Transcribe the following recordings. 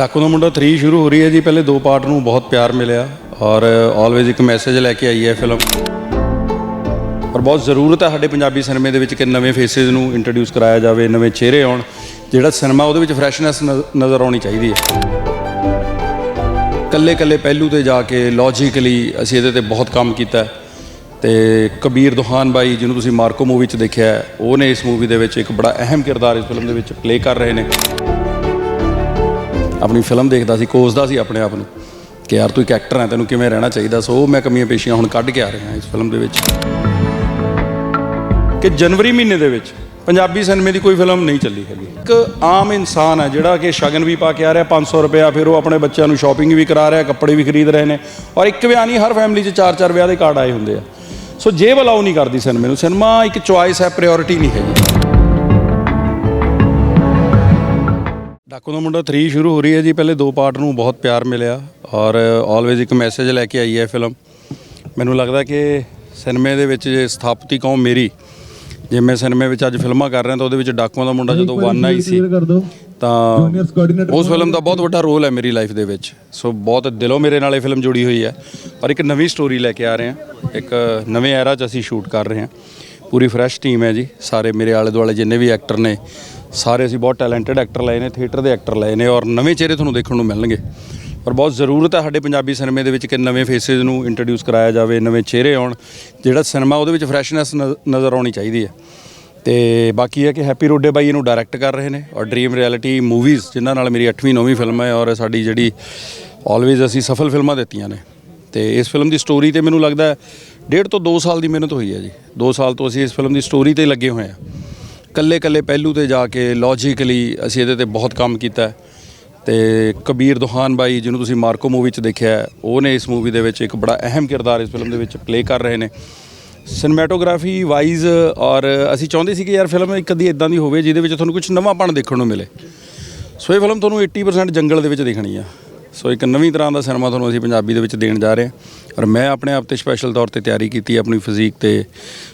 ਡਾਕੂ ਦਾ ਮੁੰਡਾ 3 ਸ਼ੁਰੂ ਹੋ ਰਹੀ ਹੈ ਜੀ। ਪਹਿਲੇ ਦੋ ਪਾਰਟ ਨੂੰ ਬਹੁਤ ਪਿਆਰ ਮਿਲਿਆ ਔਰ ਆਲਵੇਜ਼ ਇੱਕ ਮੈਸੇਜ ਲੈ ਕੇ ਆਈ ਹੈ ਫਿਲਮ ਔਰ ਬਹੁਤ ਜ਼ਰੂਰਤ ਹੈ ਸਾਡੇ ਪੰਜਾਬੀ ਸਿਨੇਮੇ ਦੇ ਵਿੱਚ ਕਿ ਨਵੇਂ ਫੇਸਿਸ ਨੂੰ ਇੰਟਰੋਡਿਊਸ ਕਰਾਇਆ ਜਾਵੇ, ਨਵੇਂ ਚਿਹਰੇ ਆਉਣ। ਜਿਹੜਾ ਸਿਨੇਮਾ ਉਹਦੇ ਵਿੱਚ ਫਰੈਸ਼ਨੈਸ ਨਜ਼ਰ ਆਉਣੀ ਚਾਹੀਦੀ ਹੈ। ਕੱਲੇ ਕੱਲੇ ਪਹਿਲੂ ਤੇ ਜਾ ਕੇ ਲੌਜੀਕਲੀ ਅਸੀਂ ਇਹਦੇ ਤੇ ਬਹੁਤ ਕੰਮ ਕੀਤਾ ਹੈ। ਤੇ ਕਬੀਰ ਦੁਹਾਨ ਬਾਈ, ਜਿਹਨੂੰ ਤੁਸੀਂ ਮਾਰਕੋ ਮੂਵੀ 'ਚ ਦੇਖਿਆ ਉਹਨੇ ਇਸ ਮੂਵੀ ਦੇ ਵਿੱਚ ਇੱਕ ਬੜਾ ਅਹਿਮ ਕਿਰਦਾਰ ਇਸ ਫਿਲਮ ਦੇ ਵਿੱਚ ਪਲੇ ਕਰ ਰਹੇ ਨੇ। ਆਪਣੀ ਫਿਲਮ ਦੇਖਦਾ ਸੀ, ਕੋਸਦਾ ਸੀ ਆਪਣੇ ਆਪ ਨੂੰ ਕਿ ਯਾਰ ਤੂੰ ਇੱਕ ਐਕਟਰ ਹੈ ਤੈਨੂੰ ਕਿਵੇਂ ਰਹਿਣਾ ਚਾਹੀਦਾ? ਸੋ ਮੈਂ ਕਮੀਆਂ ਪੇਸ਼ੀਆਂ ਹੁਣ ਕੱਢ ਕੇ ਆ ਰਿਹਾ ਇਸ ਫਿਲਮ ਦੇ ਵਿੱਚ। ਕਿ ਜਨਵਰੀ ਮਹੀਨੇ ਦੇ ਵਿੱਚ ਪੰਜਾਬੀ ਸਿਨੇਮੇ ਦੀ ਕੋਈ ਫਿਲਮ ਨਹੀਂ ਚੱਲੀ ਹੈਗੀ। ਇੱਕ ਆਮ ਇਨਸਾਨ ਹੈ ਜਿਹੜਾ ਕਿ ਸ਼ਗਨ ਵੀ ਪਾ ਕੇ ਆ ਰਿਹਾ 500 ਰੁਪਇਆ, ਫਿਰ ਉਹ ਆਪਣੇ ਬੱਚਿਆਂ ਨੂੰ ਸ਼ਾਪਿੰਗ ਵੀ ਕਰਾ ਰਿਹਾ, ਕੱਪੜੇ ਵੀ ਖਰੀਦ ਰਹੇ ਨੇ ਔਰ ਇੱਕ ਵਿਆਹ ਨਹੀਂ, ਹਰ ਫੈਮਿਲੀ 'ਚ ਚਾਰ ਚਾਰ ਵਿਆਹ ਦੇ ਕਾਰਡ ਆਏ ਹੁੰਦੇ ਆ। ਸੋ ਜੇਬ ਅਲਾਉ ਨਹੀਂ ਕਰਦੀ ਸਿਨੇਮੇ ਨੂੰ। ਸਿਨੇਮਾ ਇੱਕ ਚੁਆਇਸ ਹੈ ਪ੍ਰਾਇੋਰਟੀ ਨਹੀਂ ਹੈਗੀ। ਡਾਕੂ ਦਾ ਮੁੰਡਾ 3 ਸ਼ੁਰੂ ਹੋ ਰਹੀ ਹੈ ਜੀ। ਪਹਿਲੇ ਦੋ ਪਾਰਟ ਨੂੰ ਬਹੁਤ ਪਿਆਰ ਮਿਲਿਆ ਔਰ ਆਲਵੇਜ਼ ਇੱਕ ਮੈਸੇਜ ਲੈ ਕੇ ਆਈ ਹੈ ਫਿਲਮ ਮੈਨੂੰ ਲੱਗਦਾ ਕਿ ਸਿਨੇਮੇ ਦੇ ਵਿੱਚ ਜੇ ਸਥਾਪਤੀ ਕੌਮ ਮੇਰੀ ਜੇ ਮੈਂ ਸਿਨੇਮੇ ਵਿੱਚ ਅੱਜ ਫਿਲਮਾਂ ਕਰ ਰਿਹਾ ਤਾਂ ਉਹਦੇ ਵਿੱਚ ਡਾਕੂਆਂ ਦਾ ਮੁੰਡਾ ਜਦੋਂ ਵਨ ਆਈ ਸੀ ਤਾਂ ਉਸ ਫਿਲਮ ਦਾ ਬਹੁਤ ਵੱਡਾ ਰੋਲ ਹੈ ਮੇਰੀ ਲਾਈਫ ਦੇ ਵਿੱਚ। ਸੋ ਬਹੁਤ ਦਿਲੋਂ ਮੇਰੇ ਨਾਲ ਇਹ ਫਿਲਮ ਜੁੜੀ ਹੋਈ ਹੈ। ਔਰ ਇੱਕ ਨਵੀਂ ਸਟੋਰੀ ਲੈ ਕੇ ਆ ਰਹੇ ਹਾਂ। ਇੱਕ ਨਵੇਂ ਐਰਾ 'ਚ ਅਸੀਂ ਸ਼ੂਟ ਕਰ ਰਹੇ ਹਾਂ। ਪੂਰੀ ਫਰੈਸ਼ ਟੀਮ ਹੈ ਜੀ। ਸਾਰੇ ਮੇਰੇ ਆਲੇ ਦੁਆਲੇ ਜਿੰਨੇ ਵੀ ਐਕਟਰ ਨੇ, ਸਾਰੇ ਅਸੀਂ ਬਹੁਤ ਟੈਲੈਂਟਡ ਐਕਟਰ ਲਏ ਨੇ ਥੀਏਟਰ ਦੇ ਐਕਟਰ ਲਏ ਨੇ ਔਰ ਨਵੇਂ ਚਿਹਰੇ ਤੁਹਾਨੂੰ ਦੇਖਣ ਨੂੰ ਮਿਲਣਗੇ। ਪਰ ਬਹੁਤ ਜ਼ਰੂਰਤ ਹੈ ਸਾਡੇ ਪੰਜਾਬੀ ਸਿਨੇਮੇ ਦੇ ਵਿੱਚ ਕਿ ਨਵੇਂ ਫੇਸਿਸ ਨੂੰ ਇੰਟਰੋਡਿਊਸ ਕਰਾਇਆ ਜਾਵੇ, ਨਵੇਂ ਚਿਹਰੇ ਆਉਣ, ਜਿਹੜਾ ਸਿਨੇਮਾ ਉਹਦੇ ਵਿੱਚ ਫਰੈਸ਼ਨੈਸ ਨਜ਼ਰ ਆਉਣੀ ਚਾਹੀਦੀ ਹੈ। ਤੇ ਬਾਕੀ ਹੈ ਕਿ ਹੈਪੀ ਰੋਡੇ ਬਾਈ ਇਹਨੂੰ ਡਾਇਰੈਕਟ ਕਰ ਰਹੇ ਨੇ ਔਰ ਡ੍ਰੀਮ ਰਿਐਲਿਟੀ ਮੂਵੀਜ਼ ਜਿਨ੍ਹਾਂ ਨਾਲ ਮੇਰੀ 8ਵੀਂ 9ਵੀਂ ਫਿਲਮ ਹੈ ਔਰ ਸਾਡੀ ਜਿਹੜੀ ਆਲਵੇਜ਼ ਅਸੀਂ ਸਫਲ ਫਿਲਮਾਂ ਦਿੱਤੀਆਂ ਨੇ। ਤੇ ਇਸ ਫਿਲਮ ਦੀ ਸਟੋਰੀ ਤੇ ਮੈਨੂੰ ਲੱਗਦਾ ਡੇਢ ਤੋਂ 2 ਸਾਲ ਦੀ ਮਿਹਨਤ ਹੋਈ ਹੈ ਜੀ। 2 ਸਾਲ ਤੋਂ ਅਸੀਂ ਇਸ ਫਿਲਮ ਦੀ ਸਟੋਰੀ ਤੇ ਲੱਗੇ ਹੋਏ ਹਾਂ। ਕੱਲੇ ਕੱਲੇ ਪਹਿਲੂ ਤੇ ਜਾ ਕੇ ਲੌਜੀਕਲੀ ਅਸੀਂ ਇਹਦੇ ਤੇ ਬਹੁਤ ਕੰਮ ਕੀਤਾ ਹੈ। ਤੇ ਕਬੀਰ ਦੁਹਾਨ ਬਾਈ, ਜਿਹਨੂੰ ਤੁਸੀਂ ਮਾਰਕੋ ਮੂਵੀ 'ਚ ਦੇਖਿਆ ਉਹਨੇ ਇਸ ਮੂਵੀ ਦੇ ਵਿੱਚ ਇੱਕ ਬੜਾ ਅਹਿਮ ਕਿਰਦਾਰ ਇਸ ਫਿਲਮ ਦੇ ਵਿੱਚ ਪਲੇ ਕਰ ਰਹੇ ਨੇ। ਸਿਨੇਮੈਟੋਗ੍ਰਾਫੀ ਵਾਈਜ਼ ਔਰ ਅਸੀਂ ਚਾਹੁੰਦੇ ਸੀ ਕਿ ਯਾਰ ਫਿਲਮ ਇੱਕ ਅੱਧੀ ਇਦਾਂ ਦੀ ਹੋਵੇ ਜਿਹਦੇ ਵਿੱਚ ਤੁਹਾਨੂੰ ਕੁਝ ਨਵਾਂਪਣ ਦੇਖਣ ਨੂੰ ਮਿਲੇ। ਸੋ ਇਹ ਫਿਲਮ ਤੁਹਾਨੂੰ 80% ਜੰਗਲ ਦੇ ਵਿੱਚ ਦੇਖਣੀ ਆ। ਸੋ ਇੱਕ ਨਵੀਂ ਤਰ੍ਹਾਂ ਦਾ ਸਿਨੇਮਾ ਤੁਹਾਨੂੰ ਅਸੀਂ ਪੰਜਾਬੀ ਦੇ ਵਿੱਚ ਦੇਣ ਜਾ ਰਹੇ ਹਾਂ। ਔਰ ਮੈਂ ਆਪਣੇ ਆਪ ਤੇ ਸਪੈਸ਼ਲ ਤੌਰ ਤੇ ਤਿਆਰੀ ਕੀਤੀ ਆਪਣੀ ਫਿਜ਼ੀਕ ਤੇ।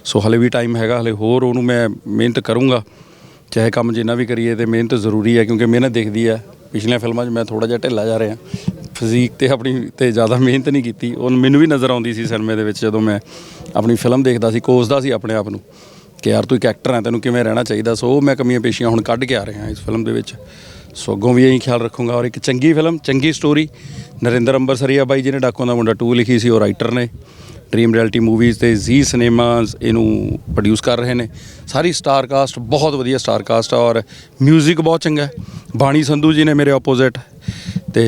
ਸੋ ਹਲੇ ਵੀ ਟਾਈਮ ਹੈਗਾ, ਹਲੇ ਹੋਰ ਉਹਨੂੰ ਮੈਂ ਮਿਹਨਤ ਕਰੂੰਗਾ। ਚਾਹੇ ਕੰਮ ਜਿੰਨਾ ਵੀ ਕਰੀਏ ਤੇ ਮਿਹਨਤ ਜ਼ਰੂਰੀ ਹੈ ਕਿਉਂਕਿ ਮਿਹਨਤ ਦਿਖਦੀ ਹੈ। ਪਿਛਲੀਆਂ ਫਿਲਮਾਂ 'ਚ ਮੈਂ ਥੋੜਾ ਜਿਹਾ ਢਿੱਲਾ ਜਾ ਰਿਹਾ। ਫਿਜ਼ੀਕ ਤੇ ਆਪਣੀ ਤੇ ਜ਼ਿਆਦਾ ਮਿਹਨਤ ਨਹੀਂ ਕੀਤੀ। ਉਹ ਮੈਨੂੰ ਵੀ ਨਜ਼ਰ ਆਉਂਦੀ ਸੀ ਸਿਨੇਮੇ ਦੇ ਵਿੱਚ ਜਦੋਂ ਮੈਂ ਆਪਣੀ ਫਿਲਮ ਦੇਖਦਾ ਸੀ, ਕੋਸਦਾ ਸੀ ਆਪਣੇ ਆਪ ਨੂੰ ਕਿ ਯਾਰ ਤੂੰ ਇੱਕ ਐਕਟਰ ਹੈ ਤੈਨੂੰ ਕਿਵੇਂ ਰਹਿਣਾ ਚਾਹੀਦਾ? ਸੋ ਉਹ ਮੈਂ ਕਮੀਆਂ ਪੇਸ਼ੀਆਂ ਹੁਣ ਕੱਢ ਕੇ ਆ ਰਿਹਾ ਇਸ ਫਿਲਮ ਦੇ ਵਿੱਚ। ਸੋ ਅੱਗੋਂ ਵੀ ਇਹੀ ਖਿਆਲ ਰੱਖੂੰਗਾ ਔਰ ਇੱਕ ਚੰਗੀ ਫਿਲਮ, ਚੰਗੀ ਸਟੋਰੀ ਨਰਿੰਦਰ ਅੰਬਰਸਰੀਆ ਬਾਈ ਜਿਹਨੇ ਡਾਕੂਆਂ ਦਾ ਮੁੰਡਾ 2 ਲਿਖੀ ਸੀ, ਉਹ ਰਾਈਟਰ ਨੇ। ਡ੍ਰੀਮ ਰਿਐਲਿਟੀ ਮੂਵੀਜ਼ ਤੇ ਜ਼ੀ ਸਿਨੇਮਾਸ ਇਹਨੂੰ ਪ੍ਰੋਡਿਊਸ ਕਰ ਰਹੇ ਨੇ। ਸਾਰੀ ਸਟਾਰ ਕਾਸਟ ਬਹੁਤ ਵਧੀਆ ਸਟਾਰ ਕਾਸਟ ਆ ਔਰ 뮤직 ਬਹੁਤ ਚੰਗਾ ਬਾਣੀ ਸੰਧੂ ਜੀ ਨੇ ਮੇਰੇ ਆਪੋਜ਼ਿਟ ਤੇ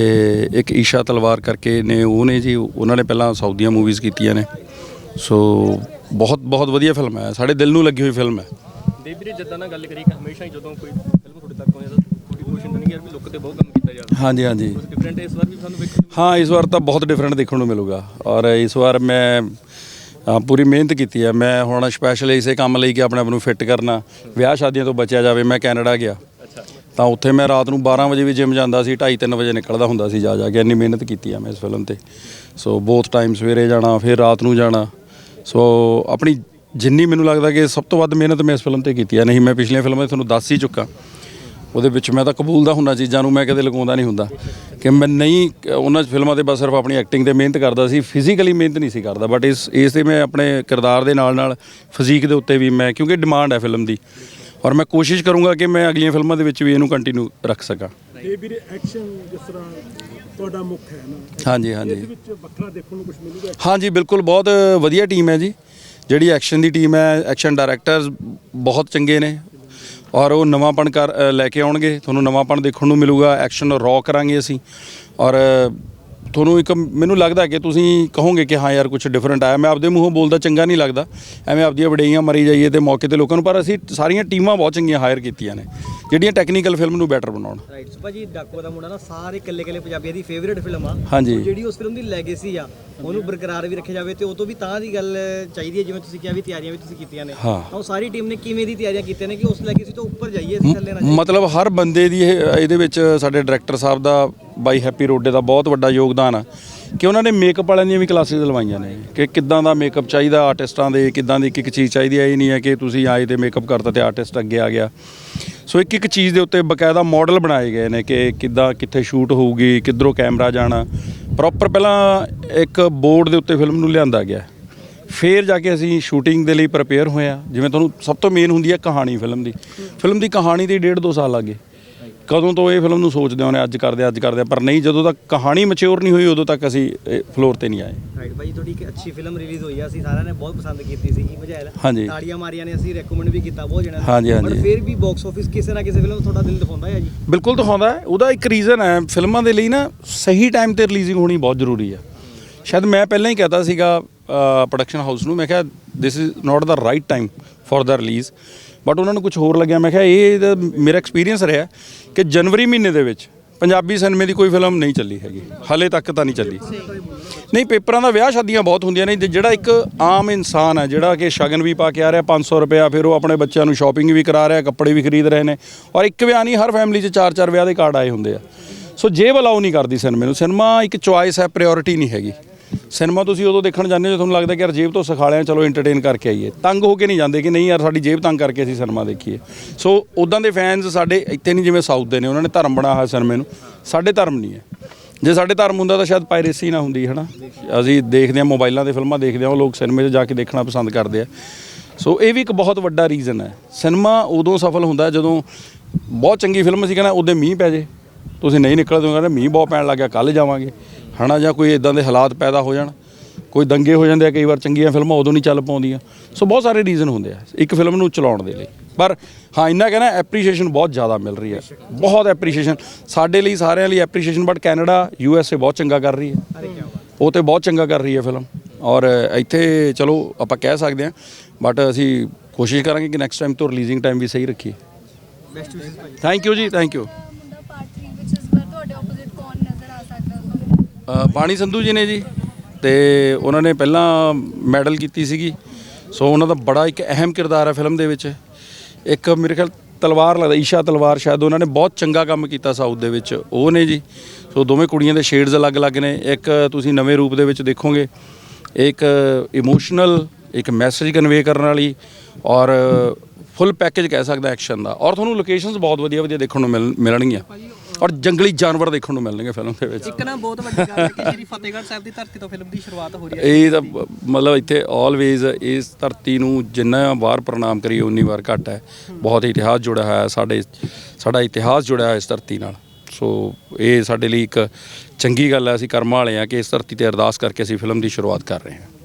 ਇੱਕ ਈਸ਼ਾ ਤਲਵਾਰ ਕਰਕੇ ਨੇ, ਉਹ ਨੇ ਜੀ, ਉਹਨਾਂ ਨੇ ਪਹਿਲਾਂ ਸਾਊਦੀਆਂ ਮੂਵੀਜ਼ ਕੀਤੀਆਂ ਨੇ। ਸੋ ਬਹੁਤ ਬਹੁਤ ਵਧੀਆ ਫਿਲਮ ਹੈ। ਸਾਡੇ ਦਿਲ ਨੂੰ ਲੱਗੀ ਹੋਈ ਫਿਲਮ ਹੈ। ਦੇ ਜਿੱਦਾਂ ਨਾਲ ਗੱਲ ਕਰੀ ਕਿ ਹਮੇਸ਼ਾ ਹੀ ਜਦੋਂ ਕੋਈ ਫਿਲਮ ਤੁਹਾਡੇ ਤੱਕ ਆਉਂਦੀ ਹੈ ਨਹੀਂ ਯਾਰ ਵੀ ਲੁੱਕ ਤੇ ਬਹੁਤ ਕੰਮ ਕੀਤਾ ਜਾਵੇ ਹਾਂਜੀ ਹਾਂਜੀ। ਕੁਝ ਡਿਫਰੈਂਟ ਇਸ ਵਾਰ ਵੀ ਸਾਨੂੰ ਵੇਖਣ ਹਾਂ ਇਸ ਵਾਰ ਤਾਂ ਬਹੁਤ ਡਿਫਰੈਂਟ ਦੇਖਣ ਨੂੰ ਮਿਲੂਗਾ। ਔਰ ਇਸ ਵਾਰ ਮੈਂ ਅ, ਪੂਰੀ ਮਿਹਨਤ ਕੀਤੀ ਹੈ। ਮੈਂ ਹੁਣ ਸਪੈਸ਼ਲ ਇਸੇ ਕੰਮ ਲਈ ਕਿ ਆਪਣੇ ਆਪ ਨੂੰ ਫਿੱਟ ਕਰਨਾ। ਵਿਆਹ ਸ਼ਾਦੀਆਂ ਤੋਂ ਬਚਿਆ ਜਾਵੇ ਮੈਂ ਕੈਨੇਡਾ ਗਿਆ। ਅੱਛਾ। ਤਾਂ ਉੱਥੇ ਮੈਂ ਰਾਤ ਨੂੰ 12 ਵਜੇ ਵੀ ਜਿਮ ਜਾਂਦਾ ਸੀ 2:30 3 ਵਜੇ ਨਿਕਲਦਾ ਹੁੰਦਾ ਸੀ ਜਾ ਜਾ ਕੇ। ਇੰਨੀ ਮਿਹਨਤ ਕੀਤੀ ਆ ਮੈਂ ਇਸ ਫਿਲਮ ਤੇ। ਸੋ ਬੋਥ ਟਾਈਮ ਸਵੇਰੇ ਜਾਣਾ ਫਿਰ ਰਾਤ ਨੂੰ ਜਾਣਾ। ਸੋ ਆਪਣੀ ਜਿੰਨੀ ਮੈਨੂੰ ਲੱਗਦਾ ਕਿ ਸਭ ਤੋਂ ਵੱਧ ਮਿਹਨਤ ਮੈਂ ਇਸ ਫਿਲਮ ਤੇ ਕੀਤੀ ਆ। ਨਹੀਂ ਮੈਂ ਪਿਛਲੀਆਂ ਫਿਲਮਾਂ 'ਚ ਤੁਹਾਨੂੰ ਦੱਸ ਹੀ ਚੁੱਕਾ। ਉਹਦੇ ਵਿੱਚ ਮੈਂ ਤਾਂ ਕਬੂਲਦਾ ਹੁੰਦਾ ਚੀਜ਼ਾਂ ਨੂੰ ਮੈਂ ਕਦੇ ਲਗਾਉਂਦਾ ਨਹੀਂ ਹੁੰਦਾ। ਕਿ ਮੈਂ ਨਹੀਂ ਉਹਨਾਂ ਫਿਲਮਾਂ ਤੇ ਬਸ ਸਿਰਫ ਆਪਣੀ ਐਕਟਿੰਗ ਤੇ ਮਿਹਨਤ ਕਰਦਾ ਸੀ ਫਿਜ਼ੀਕਲੀ ਮਿਹਨਤ ਨਹੀਂ ਸੀ ਕਰਦਾ ਬਟ ਇਸ ਇਸ ਤੇ ਮੈਂ ਆਪਣੇ ਕਿਰਦਾਰ ਦੇ ਨਾਲ ਨਾਲ ਫਿਜ਼ੀਕ ਦੇ ਉੱਤੇ ਵੀ ਮੈਂ ਕਿਉਂਕਿ ਡਿਮਾਂਡ ਹੈ ਫਿਲਮ ਦੀ। ਔਰ ਮੈਂ ਕੋਸ਼ਿਸ਼ ਕਰੂੰਗਾ ਕਿ ਮੈਂ ਅਗਲੀਆਂ ਫਿਲਮਾਂ ਦੇ ਵਿੱਚ ਵੀ ਇਹਨੂੰ ਕੰਟੀਨਿਊ ਰੱਖ ਸਕਾਂ। ਇਹ ਵੀਰੇ ਐਕਸ਼ਨ ਜਿਸ ਤਰ੍ਹਾਂ ਤੁਹਾਡਾ ਮੁੱਖ ਹੈ ਨਾ ਹਾਂਜੀ ਹਾਂਜੀ। ਇਹਦੇ ਵਿੱਚ ਵੱਖਰਾ ਦੇਖਣ ਨੂੰ ਕੁਝ ਮਿਲੂਗਾ? ਹਾਂਜੀ ਬਿਲਕੁਲ ਬਹੁਤ ਵਧੀਆ ਟੀਮ ਹੈ ਜੀ। ਜਿਹੜੀ ਐਕਸ਼ਨ ਦੀ ਟੀਮ ਹੈ ਐਕਸ਼ਨ ਡਾਇਰੈਕਟਰਸ ਬਹੁਤ ਚੰਗੇ ਨੇ। ਔਰ ਉਹ ਨਵਾਂਪਣ ਕਰ ਲੈ ਕੇ ਆਉਣਗੇ। ਤੁਹਾਨੂੰ ਨਵਾਂਪਣ ਦੇਖਣ ਨੂੰ ਮਿਲੂਗਾ। ਐਕਸ਼ਨ ਰੌ ਕਰਾਂਗੇ ਅਸੀਂ। ਔਰ ਤੁਹਾਨੂੰ ਇੱਕ ਮੈਨੂੰ ਲੱਗਦਾ ਕਿ ਤੁਸੀਂ ਕਹੋਗੇ ਕਿ ਹਾਂ ਯਾਰ ਕੁਝ ਡਿਫਰੈਂਟ ਆਇਆ। ਮੈਂ ਆਪਦੇ ਮੂੰਹੋਂ ਬੋਲਦਾ ਚੰਗਾ ਨਹੀਂ ਲੱਗਦਾ। ਐਵੇਂ ਆਪਦੀਆਂ ਵਡਈਆਂ ਮਰੀ ਜਾਈਏ ਤੇ ਮੌਕੇ ਤੇ ਲੋਕਾਂ ਨੂੰ ਪਰ ਅਸੀਂ ਸਾਰੀਆਂ ਟੀਮਾਂ ਬਹੁਤ ਚੰਗੀਆਂ ਹਾਇਰ ਕੀਤੀਆਂ ਨੇ ਜਿਹੜੀਆਂ ਟੈਕਨੀਕਲ ਫਿਲਮ ਨੂੰ ਬੈਟਰ ਬਣਾਉਣ। ਰਾਈਟ ਸੋ ਭਾਜੀ ਡਾਕੂ ਦਾ ਮੁੰਡਾ ਨਾ ਸਾਰੇ ਇਕੱਲੇ ਇਕੱਲੇ ਪੰਜਾਬੀਆਂ ਦੀ ਫੇਵਰੇਟ ਫਿਲਮ ਆ। ਹਾਂਜੀ। ਜਿਹੜੀ ਉਸ ਫਿਲਮ ਦੀ ਲੈਗੇਸੀ ਆ ਉਹਨੂੰ ਬਰਕਰਾਰ ਵੀ ਰੱਖਿਆ ਜਾਵੇ ਤੇ ਉਹ ਤੋਂ ਵੀ ਤਾਂ ਦੀ ਗੱਲ ਚਾਹੀਦੀ ਹੈ ਜਿਵੇਂ ਤੁਸੀਂ ਕਿਹਾ ਵੀ ਤਿਆਰੀਆਂ ਵੀ ਤੁਸੀਂ ਕੀਤੀਆਂ ਨੇ। ਹਾਂ। ਤਾਂ ਉਹ ਸਾਰੀ ਟੀਮ ਨੇ ਕਿਵੇਂ ਦੀ ਤਿਆਰੀਆਂ ਕੀਤੀਆਂ ਨੇ ਕਿ ਉਸ ਲੈਗੇਸੀ ਤੋਂ ਉੱਪਰ ਜਾਈਏ ਅਸੀਂ ਥੱਲੇ ਨਾ ਮਤਲਬ ਹਰ ਬੰਦੇ ਦੀ ਇਹ ਇਹਦੇ ਵਿੱਚ ਸਾਡੇ ਡਾਇਰੈਕਟਰ ਸਾਹਿਬ ਦਾ ਬਾਈ ਹੈਪੀ ਰੋਡੇ ਦਾ ਬਹੁਤ ਵੱਡਾ ਯੋਗਦਾਨ ਆ। ਕਿ ਉਹਨਾਂ ਨੇ ਮੇਕਅਪ ਵਾਲਿਆਂ ਦੀਆਂ ਵੀ ਕਲਾਸਿਸ ਲਵਾਈਆਂ ਨੇ। ਕਿ ਕਿੱਦਾਂ ਦਾ ਮੇਕਅਪ ਚਾਹੀਦਾ ਆਰਟਿਸਟਾਂ ਦੇ, ਕਿੱਦਾਂ ਦੀ ਇੱਕ ਇੱਕ ਚੀਜ਼ ਚਾਹੀਦੀ ਹੈ ਇਹ ਨਹੀਂ ਹੈ ਕਿ ਤੁਸੀਂ ਆਏ ਤੇ ਮੇਕਅਪ ਕਰਤਾ ਤੇ ਆਰਟਿਸਟ ਅੱਗੇ ਆ ਗਿਆ। ਸੋ ਇੱਕ ਇੱਕ ਚੀਜ਼ ਦੇ ਉੱਤੇ ਬਕਾਇਦਾ ਮਾਡਲ ਬਣਾਏ ਗਏ ਨੇ ਕਿ ਕਿੱਦਾਂ, ਕਿੱਥੇ ਸ਼ੂਟ ਹੋਊਗੀ, ਕਿੱਧਰੋਂ ਕੈਮਰਾ ਜਾਣਾ। ਪ੍ਰੋਪਰ ਪਹਿਲਾਂ ਇੱਕ ਬੋਰਡ ਦੇ ਉੱਤੇ ਫਿਲਮ ਨੂੰ ਲਿਆਂਦਾ ਗਿਆ। ਫੇਰ ਜਾ ਕੇ ਅਸੀਂ ਸ਼ੂਟਿੰਗ ਦੇ ਲਈ ਪ੍ਰਪੇਅਰ ਹੋਏ ਆ। ਜਿਵੇਂ ਤੁਹਾਨੂੰ ਸਭ ਤੋਂ ਮੇਨ ਹੁੰਦੀ ਹੈ ਕਹਾਣੀ ਫਿਲਮ ਦੀ। ਫਿਲਮ ਦੀ ਕਹਾਣੀ ਦੀ ਡੇਢ ਦੋ ਸਾਲ ਲੱਗੇ। ਕਦੋਂ ਤੋਂ ਇਹ ਫਿਲਮ ਨੂੰ ਸੋਚਦੇ ਹੋਣੇ ਅੱਜ ਕਰਦੇ ਅੱਜ ਕਰਦੇ ਪਰ ਨਹੀਂ ਜਦੋਂ ਤੱਕ ਕਹਾਣੀ ਮੈਚੁਰ ਨਹੀਂ ਹੋਈ ਉਦੋਂ ਤੱਕ ਅਸੀਂ ਫਲੋਰ ਤੇ ਨਹੀਂ ਆਏ। ਰਾਈਟ ਭਾਈ ਤੁਹਾਡੀ ਇੱਕ ਅੱਛੀ ਫਿਲਮ ਰਿਲੀਜ਼ ਹੋਈ ਆ ਅਸੀਂ ਸਾਰਿਆਂ ਨੇ ਬਹੁਤ ਪਸੰਦ ਕੀਤੀ ਸੀਗੀ ਮਝੈਲ ਤਾੜੀਆਂ ਮਾਰੀਆਂ ਨੇ ਅਸੀਂ ਰეკਮੈਂਡ ਵੀ ਕੀਤਾ ਬਹੁਤ ਜਣਾਂ ਹਾਂਜੀ ਹਾਂਜੀ। ਪਰ ਫਿਰ ਵੀ ਬਾਕਸ ਆਫਿਸ ਕਿਸੇ ਨਾ ਕਿਸੇ ਫਿਲਮ ਨੂੰ ਤੁਹਾਡਾ ਦਿਲ ਦਿਖਾਉਂਦਾ ਹੈ ਜੀ? ਬਿਲਕੁਲ ਦਿਖਾਉਂਦਾ ਹੈ। ਉਹਦਾ ਇੱਕ ਰੀਜ਼ਨ ਹੈ ਫਿਲਮਾਂ ਦੇ ਲਈ ਨਾ ਸਹੀ ਟਾਈਮ ਤੇ ਰਿਲੀਜ਼ਿੰਗ ਹੋਣੀ ਬਹੁਤ ਜ਼ਰੂਰੀ ਹੈ। ਸ਼ਾਇਦ ਮੈਂ ਪਹਿਲਾਂ ਹੀ ਕਹਤਾ ਸੀਗਾ ਪ੍ਰੋਡਕਸ਼ਨ ਹਾਊਸ ਨੂੰ ਮੈਂ ਕਿਹਾ this is not the right time for the release but ਉਹਨਾਂ ਨੂੰ ਕੁਝ ਹੋਰ ਲੱਗਿਆ। ਮੈਂ ਕਿਹਾ, ਇਹ ਇਹਦਾ ਮੇਰਾ ਐਕਸਪੀਰੀਅੰਸ ਰਿਹਾ ਕਿ ਜਨਵਰੀ ਮਹੀਨੇ ਦੇ ਵਿੱਚ ਪੰਜਾਬੀ ਸਿਨੇਮੇ ਦੀ ਕੋਈ ਫਿਲਮ ਨਹੀਂ ਚੱਲੀ ਹੈਗੀ। ਹਾਲੇ ਤੱਕ ਤਾਂ ਨਹੀਂ ਚੱਲੀ। ਨਹੀਂ, ਪੇਪਰਾਂ ਦਾ ਵਿਆਹ ਸ਼ਾਦੀਆਂ ਬਹੁਤ ਹੁੰਦੀਆਂ ਨੇ। ਜਿਹੜਾ ਇੱਕ ਆਮ ਇਨਸਾਨ ਹੈ, ਜਿਹੜਾ ਕਿ ਸ਼ਗਨ ਵੀ ਪਾ ਕੇ ਆ ਰਿਹਾ 500 ਰੁਪਇਆ, ਫਿਰ ਉਹ ਆਪਣੇ ਬੱਚਿਆਂ ਨੂੰ ਸ਼ਾਪਿੰਗ ਵੀ ਕਰਾ ਰਿਹਾ, ਕੱਪੜੇ ਵੀ ਖਰੀਦ ਰਹੇ ਨੇ। ਔਰ ਇੱਕ ਵਿਆਹ ਨਹੀਂ, ਹਰ ਫੈਮਿਲੀ 'ਚ ਚਾਰ ਚਾਰ ਵਿਆਹ ਦੇ ਕਾਰਡ ਆਏ ਹੁੰਦੇ ਆ। ਸੋ ਜੇਬ ਅਲਾਉ ਨਹੀਂ ਕਰਦੀ ਸਿਨੇਮੇ ਨੂੰ। ਸਿਨੇਮਾ ਇੱਕ ਚੁਆਇਸ ਹੈ ਪ੍ਰਾਇੋਰਟੀ ਨਹੀਂ ਹੈਗੀ। ਸਿਨੇਮਾ ਤੁਸੀਂ ਉਦੋਂ ਦੇਖਣ ਜਾਂਦੇ ਹੋ, ਜਦੋਂ ਤੁਹਾਨੂੰ ਲੱਗਦਾ ਕਿ ਯਾਰ ਜੇਬ ਤੋਂ ਸਿਖਾ ਚਲੋ ਐਂਟਰਟੇਨ ਕਰਕੇ ਆਈਏ। ਤੰਗ ਹੋ ਕੇ ਨਹੀਂ ਜਾਂਦੇ ਕਿ ਨਹੀਂ ਯਾਰ ਸਾਡੀ ਜੇਬ ਤੰਗ ਕਰਕੇ ਅਸੀਂ ਸਿਨੇਮਾ ਦੇਖੀਏ। ਸੋ ਉਦਾਂ ਦੇ ਫੈਨਸ ਸਾਡੇ ਇੱਥੇ ਨਹੀਂ ਜਿਵੇਂ ਸਾਊਥ ਦੇ ਨੇ, ਉਹਨਾਂ ਨੇ ਧਰਮ ਬਣਾਇਆ ਹੋਇਆ ਸਿਨੇਮੇ ਨੂੰ। ਸਾਡੇ ਧਰਮ ਨਹੀਂ ਹੈ। ਜੇ ਸਾਡੇ ਧਰਮ ਹੁੰਦਾ ਤਾਂ ਸ਼ਾਇਦ ਪਾਇਰੇਸੀ ਨਾ ਹੁੰਦੀ, ਹਨਾ? ਅਸੀਂ ਦੇਖਦੇ ਹਾਂ, ਮੋਬਾਈਲਾਂ ਤੇ ਫਿਲਮਾਂ ਦੇਖਦੇ ਹਾਂ, ਉਹ ਲੋਕ ਸਿਨੇਮੇ 'ਚ ਜਾ ਕੇ ਦੇਖਣਾ ਪਸੰਦ ਕਰਦੇ ਆ। ਸੋ ਇਹ ਵੀ ਇੱਕ ਬਹੁਤ ਵੱਡਾ ਰੀਜ਼ਨ ਹੈ। ਸਿਨੇਮਾ ਉਦੋਂ ਸਫਲ ਹੁੰਦਾ ਜਦੋਂ ਬਹੁਤ ਚੰਗੀ ਫਿਲਮ ਸੀ ਕਹਿੰਦਾ ਉਹਦੇ ਮੀਂਹ ਪੈ ਜੇ। ਤੁਸੀਂ ਨਹੀਂ ਨਿਕਲਦੇ ਹੋ ਕਹਿੰਦੇ ਮੀਂਹ ਬਹੁਤ ਪੈਣ ਲੱਗ ਗਿਆ ਕੱਲ ਜਾਵਾਂਗੇ। ਹਨਾ, ਜਾਂ ਕੋਈ ਇਦਾਂ ਦੇ ਹਾਲਾਤ ਪੈਦਾ ਹੋ ਜਾਣ, ਕੋਈ ਦੰਗੇ ਹੋ ਜਾਂਦੇ ਆ, ਕਈ ਵਾਰ ਚੰਗੀਆਂ ਫਿਲਮਾਂ ਉਦੋਂ ਨਹੀਂ ਚੱਲ ਪਾਉਂਦੀਆਂ। ਸੋ ਬਹੁਤ ਸਾਰੇ ਰੀਜ਼ਨ ਹੁੰਦੇ ਆ, ਇੱਕ ਫਿਲਮ ਨੂੰ ਚਲਾਉਣ ਦੇ ਲਈ। ਪਰ ਹਾਂ, ਇੰਨਾ ਕਹਿਣਾ ਐਪਰੀਸ਼ੀਏਸ਼ਨ ਬਹੁਤ ਜ਼ਿਆਦਾ ਮਿਲ ਰਹੀ ਹੈ। ਬਹੁਤ ਐਪਰੀਸ਼ੀਏਸ਼ਨ ਸਾਡੇ ਲਈ, ਸਾਰਿਆਂ ਲਈ appreciation but Canada U S A ਬਹੁਤ ਚੰਗਾ ਕਰ ਰਹੀ ਹੈ। ਉਹ ਤੇ ਬਹੁਤ ਚੰਗਾ ਕਰ ਰਹੀ ਹੈ ਫਿਲਮ। ਔਰ ਇੱਥੇ, ਚਲੋ, ਆਪਾਂ ਕਹਿ ਸਕਦੇ ਹਾਂ ਬਟ ਅਸੀਂ ਕੋਸ਼ਿਸ਼ ਕਰਾਂਗੇ ਕਿ ਨੈਕਸਟ ਟਾਈਮ ਤੋਂ ਰਿਲੀਜ਼ਿੰਗ ਟਾਈਮ ਵੀ ਸਹੀ ਰੱਖੀਏ। Thank you ji thank you ਮੁੰਡਾ ਪਾਰਟ 3 ਵਿੱਚ ਇਸ ਵਾਰ ਤੁਹਾਡੇ ਆਪੋਜ਼ਿਟ ਕੌਣ ਨਜ਼ਰ ਆ ਸਕਦਾ ਤੁਹਾਨੂੰ ਅ, ਬਾਣੀ ਸੰਧੂ ਜੀ ਨੇ ਜੀ ਤੇ ਉਹਨਾਂ ਨੇ ਪਹਿਲਾਂ ਮੈਡਲ ਕੀਤੀ ਸੀਗੀ। ਸੋ ਉਹਨਾਂ ਦਾ ਬੜਾ ਇੱਕ ਅਹਿਮ ਕਿਰਦਾਰ ਹੈ ਫਿਲਮ ਦੇ ਵਿੱਚ। ਇੱਕ ਮੇਰੇ ਖਿਆਲ ਤਲਵਾਰ ਲੱਗਦਾ, ਈਸ਼ਾ ਤਲਵਾਰ ਸ਼ਾਇਦ ਉਹਨਾਂ ਨੇ ਬਹੁਤ ਚੰਗਾ ਕੰਮ ਕੀਤਾ ਸਾਊਥ ਦੇ ਵਿੱਚ, ਉਹ ਨੇ ਜੀ। ਸੋ ਦੋਵੇਂ ਕੁੜੀਆਂ ਦੇ ਸ਼ੇਡਸ ਅਲੱਗ-ਅਲੱਗ ਨੇ। ਇੱਕ ਤੁਸੀਂ ਨਵੇਂ ਰੂਪ ਦੇ ਵਿੱਚ ਦੇਖੋਗੇ, ਇੱਕ ਇਮੋਸ਼ਨਲ ਇੱਕ ਮੈਸੇਜ ਕਨਵੇ ਕਰਨ ਵਾਲੀ ਔਰ ਫੁੱਲ ਪੈਕੇਜ ਕਹਿ ਸਕਦਾ ਐਕਸ਼ਨ ਦਾ। ਔਰ ਤੁਹਾਨੂੰ ਲੋਕੇਸ਼ਨਸ ਬਹੁਤ ਵਧੀਆ ਵਧੀਆ ਦੇਖਣ ਨੂੰ ਮਿਲ- ਮਿਲਣਗੀਆਂ। ਔਰ ਜੰਗਲੀ ਜਾਨਵਰ ਦੇਖਣ ਨੂੰ ਮਿਲਣਗੇ ਫਿਲਮ ਦੇ ਵਿੱਚ। ਇੱਕ ਨਾ ਬਹੁਤ ਵੱਡੀ ਗੱਲ ਹੈ ਕਿ ਸ਼੍ਰੀ ਫਤਿਹਗੜ੍ਹ ਸਾਹਿਬ ਦੀ ਧਰਤੀ ਤੋਂ ਫਿਲਮ ਦੀ ਸ਼ੁਰੂਆਤ ਹੋ ਰਹੀ ਹੈ। ਇਹ ਤਾਂ ਮਤਲਬ ਇੱਥੇ ਆਲਵੇਜ਼ ਇਸ ਧਰਤੀ ਨੂੰ ਜਿੰਨਾ ਵਾਰ ਪ੍ਰਣਾਮ ਕਰੀਏ ਉਨੀ ਵਾਰ ਘੱਟ ਹੈ। ਬਹੁਤ ਇਤਿਹਾਸ ਜੁੜਿਆ ਹੋਇਆ ਹੈ ਸਾਡੇ ਸਾਡਾ ਇਤਿਹਾਸ ਜੁੜਿਆ ਹੋਇਆ ਇਸ ਧਰਤੀ ਨਾਲ। ਸੋ ਇਹ ਸਾਡੇ ਲਈ ਇੱਕ ਚੰਗੀ ਗੱਲ ਹੈ ਅਸੀਂ ਕਰਮਾਂ ਵਾਲੇ ਹਾਂ ਕਿ ਇਸ ਧਰਤੀ ਤੇ ਅਰਦਾਸ ਕਰਕੇ ਅਸੀਂ ਫਿਲਮ ਦੀ ਸ਼ੁਰੂਆਤ ਕਰ ਰਹੇ ਹਾਂ।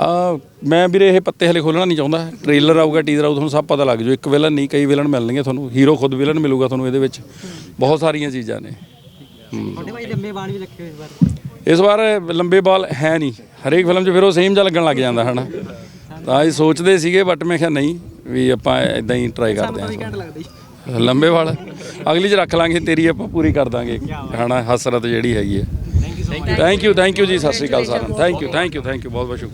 ਆ ਮੈਂ ਵੀਰੇ ਇਹ ਪੱਤੇ ਹਲੇ ਖੋਲਣਾ ਨਹੀਂ ਚਾਹੁੰਦਾ। ਟ੍ਰੇਲਰ ਆਊਗਾ ਟੀਜ਼ਰ ਆਊ ਤੁਹਾਨੂੰ ਸਭ ਪਤਾ ਲੱਗ ਜਾਊ। ਇੱਕ ਵਿਲਨ ਨਹੀਂ ਕਈ ਵਿਲਨ ਮਿਲਣਗੇ ਤੁਹਾਨੂੰ। ਹੀਰੋ ਖੁਦ ਵਿਲਨ ਮਿਲੂਗਾ ਤੁਹਾਨੂੰ ਇਹਦੇ ਵਿੱਚ। ਬਹੁਤ ਸਾਰੀਆਂ ਚੀਜ਼ਾਂ ਨੇ। ਤੁਹਾਡੇ ਭਾਈ ਲੰਬੇ ਬਾਣ ਵੀ ਰੱਖੇ ਹੋਏ ਇਸ ਵਾਰ। ਇਸ ਵਾਰ ਲੰਬੇ ਬਾਲ ਹੈ ਨਹੀਂ। ਹਰੇਕ ਫਿਲਮ 'ਚ ਫਿਰ ਉਹ ਸੇਮ ਜਿਹਾ ਲੱਗਣ ਲੱਗ ਜਾਂਦਾ ਹਨਾ? ਤਾਂ ਇਹ ਸੋਚਦੇ ਸੀਗੇ ਬਟ ਮੈਂ ਕਿਹਾ ਨਹੀਂ ਵੀ ਆਪਾਂ ਇਦਾਂ ਹੀ ਟਰਾਈ ਕਰਦੇ ਹਾਂ ਲੱਗਦਾ। ਜੀ ਲੰਬੇ ਵਾਲ। ਅਗਲੀ 'ਚ ਰੱਖ ਲਾਂਗੇ ਤੇਰੀ ਆਪਾਂ ਪੂਰੀ ਕਰ ਦਾਂਗੇ ਹਨਾ? ਹਸਰਤ ਜਿਹੜੀ ਹੈਗੀ ਹੈ ਥੈਂਕ ਯੂ ਥੈਂਕ ਯੂ ਜੀ ਸਤਿ ਸ਼੍ਰੀ ਅਕਾਲ ਸਾਰਿਆਂ ਨੂੰ thank you thank you thank you ਬਹੁਤ ਬਹੁਤ ਸ਼ੁਕਰੀਆ